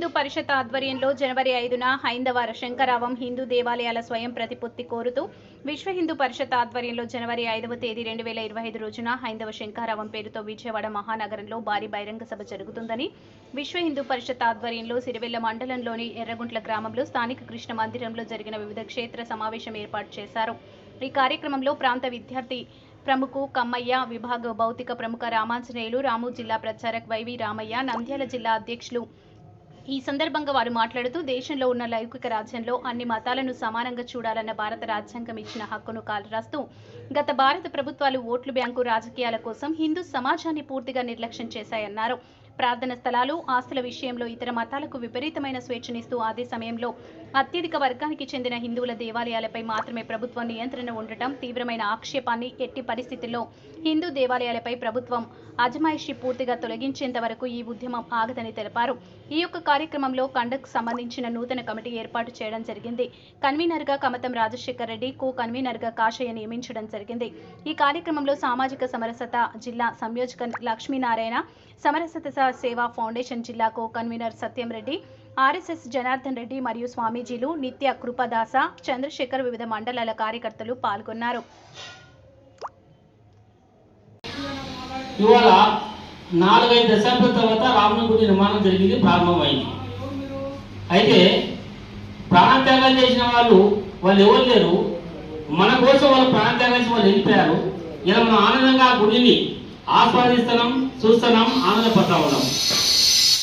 హిందూ పరిషత్ ఆధ్వర్యంలో జనవరి ఐదున హైందవ శంకరావం హిందూ దేవాలయాల స్వయం ప్రతిపత్తి కోరుతూ విశ్వ హిందూ పరిషత్ ఆధ్వర్యంలో జనవరి ఐదవ తేదీ రెండు వేల ఇరవై ఐదు రోజున హైందవ శంకరావం పేరుతో విజయవాడ మహానగరంలో భారీ బహిరంగ సభ జరుగుతుందని విశ్వ హిందూ పరిషత్ ఆధ్వర్యంలో సిరివెల్ల మండలంలోని ఎర్రగుంట్ల గ్రామంలో స్థానిక కృష్ణ మందిరంలో జరిగిన వివిధ క్షేత్ర సమావేశం ఏర్పాటు చేశారు. ఈ కార్యక్రమంలో ప్రాంత విద్యార్థి ప్రముఖ కమ్మయ్య విభాగ భౌతిక ప్రముఖ రామాంజనేయులు రాము జిల్లా ప్రచారక్ వైవి రామయ్య నంద్యాల జిల్లా అధ్యక్షులు ఈ సందర్భంగా వారు మాట్లాడుతూ దేశంలో ఉన్న లౌకిక రాజ్యంలో అన్ని మతాలను సమానంగా చూడాలన్న భారత రాజ్యాంగం ఇచ్చిన హక్కును కాలరాస్తూ గత భారత ప్రభుత్వాలు ఓట్లు బ్యాంకు రాజకీయాల కోసం హిందూ సమాజాన్ని పూర్తిగా నిర్లక్ష్యం చేశాయన్నారు. ప్రార్థన స్థలాలు ఆస్తుల విషయంలో ఇతర మతాలకు విపరీతమైన స్వేచ్ఛనిస్తూ అదే సమయంలో అత్యధిక వర్గానికి చెందిన హిందువుల దేవాలయాలపై మాత్రమే ప్రభుత్వం నియంత్రణ ఉండటం తీవ్రమైన ఆక్షేపాన్ని ఎట్టి పరిస్థితుల్లో హిందూ దేవాలయాలపై ప్రభుత్వం అజమాయిషి పూర్తిగా తొలగించేంత వరకు ఈ ఉద్యమం ఆగదని తెలిపారు. ఈ యొక్క కార్యక్రమంలో కండక్ సంబంధించిన నూతన కమిటీ ఏర్పాటు చేయడం జరిగింది. కన్వీనర్గా కమతం రాజశేఖర్ రెడ్డి కో కన్వీనర్గా కాషయ్య నియమించడం జరిగింది. ఈ కార్యక్రమంలో సామాజిక సమరసత జిల్లా సంయోజక లక్ష్మీనారాయణ సమరసత సేవా ఫౌండేషన్ జిల్లా co convener Satyam Reddy RSS Janardhan Reddy మరియు స్వామీజీలు నిత్య కృపదాస చంద్రశేఖర్ వివిధ మండలాల కార్యకర్తలు పాల్గొన్నారు. ఇవాళ నాలుగైదు దశాబ్దాల తర్వాత రాముని గుడి నిర్మాణం జరిగింది ప్రారంభమైంది. అయితే ప్రాణత్యాగాలు చేసిన వాళ్ళు వాళ్ళు ఎవరు లేరు? మన కోసం వాళ్ళు ప్రాణత్యాగం చేసి వాళ్ళు వెళ్ళిపోయారు. ఇలా మనం ఆనందంగా ఆ గుడిని ఆస్వాదిస్తున్నాం చూస్తున్నాం ఆనందపడతా ఉన్నాం.